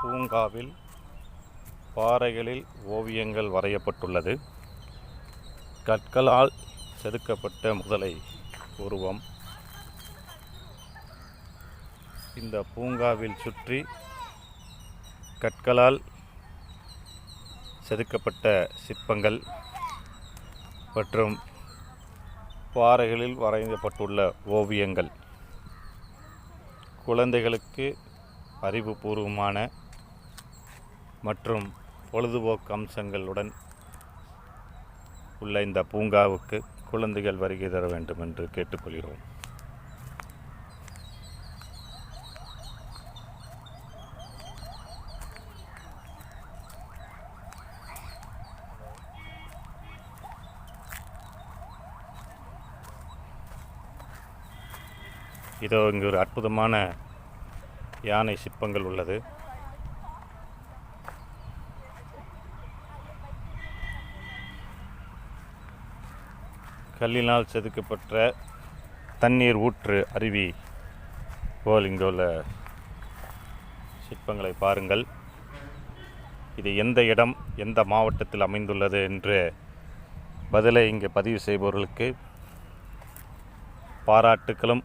பூங்காவில் பாறைகளில் ஓவியங்கள் வரையப்பட்டுள்ளது. கற்களால் செதுக்கப்பட்ட முதலை உருவம். இந்த பூங்காவில் சுற்றி கற்களால் செதுக்கப்பட்ட சிற்பங்கள் மற்றும் பாறைகளில் வரையப்பட்டுள்ள ஓவியங்கள். குழந்தைகளுக்கு அறிவுபூர்வமான மற்றும் பொழுதுபோக்கு அம்சங்களுடன் உள்ள இந்த பூங்காவுக்கு குழந்தைகள் வருகை தர வேண்டும் என்று கேட்டுக்கொள்கிறோம். இதோ இங்கு ஒரு அற்புதமான யானை சிற்பங்கள் உள்ளது. கல்லினால் செதுக்கப்பட்ட தண்ணீர் ஊற்று அருவி போல் இங்கு உள்ள சிற்பங்களை பாருங்கள். இது எந்த இடம் எந்த மாவட்டத்தில் அமைந்துள்ளது என்று பதிலை இங்கே பதிவு செய்பவர்களுக்கு பாராட்டுக்களும்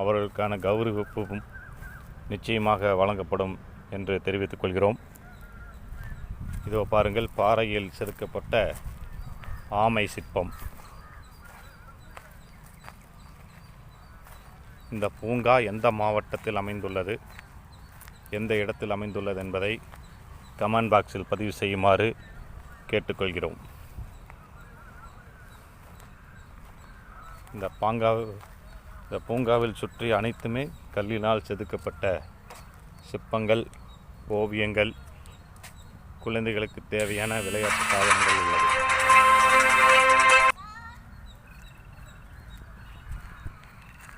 அவர்களுக்கான கௌரவிப்பும் நிச்சயமாக வழங்கப்படும் என்று தெரிவித்துக் கொள்கிறோம். இதோ பாருங்கள் பாறையில் செதுக்கப்பட்ட ஆமை சிற்பம். இந்த பூங்கா எந்த மாவட்டத்தில் அமைந்துள்ளது எந்த இடத்தில் அமைந்துள்ளது என்பதை கமெண்ட் பாக்ஸில் பதிவு செய்யுமாறு கேட்டுக்கொள்கிறோம். இந்த பாங்கா இந்த பூங்காவில் சுற்றி அனைத்துமே கல்லினால் செதுக்கப்பட்ட சிற்பங்கள் ஓவியங்கள் குழந்தைகளுக்கு தேவையான விளையாட்டு சாதனங்கள் உள்ளது.